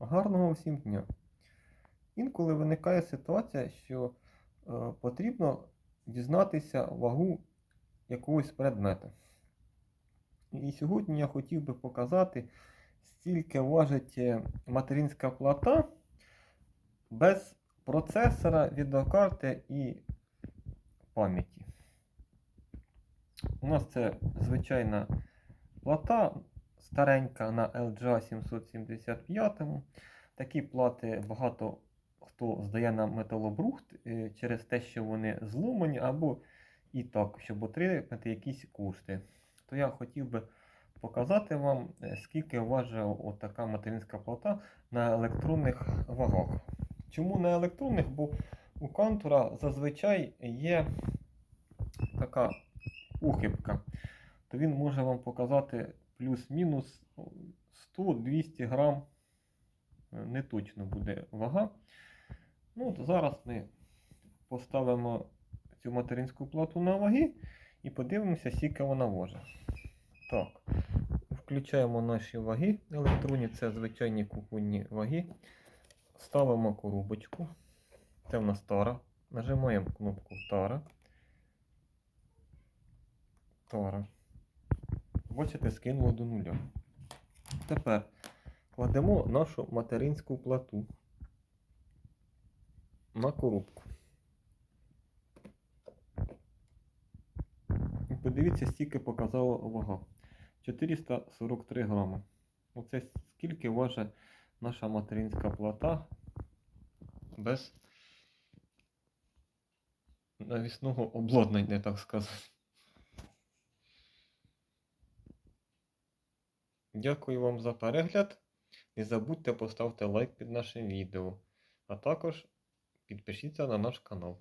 Гарного всім дня! Інколи виникає ситуація, що е, потрібно дізнатися вагу якогось предмета. І сьогодні я хотів би показати, скільки важить е, материнська плата без процесора, відеокарти і пам'яті. У нас це звичайна плата старенька на LGA 775. Такі плати багато хто здає на металобрухт е, через те, що вони зломані, або і так, щоб отримати якісь кошти. То я хотів би показати вам, е, скільки важить отака материнська плата на електронних вагах. Чому на електронних? Бо у кантура зазвичай є така ухибка. То він може вам показати плюс-мінус 100-200 грам. Е, Не точно буде вага. Ну, от зараз ми поставимо цю материнську плату на ваги і подивимося, скільки вона важить. Так, включаємо наші ваги електронні, це звичайні кухонні ваги. Ставимо коробочку. Це в нас тара. Нажимаємо кнопку Тара. Тара. Бачите, скинуло до нуля. Тепер кладемо нашу материнську плату на коробку. Подивіться, скільки показала вага. 443 грами. Оце скільки важить наша материнська плата без навісного обладнання, так сказати. Дякую вам за перегляд. Не забудьте поставити лайк під нашим відео, а також підпишіться на наш канал.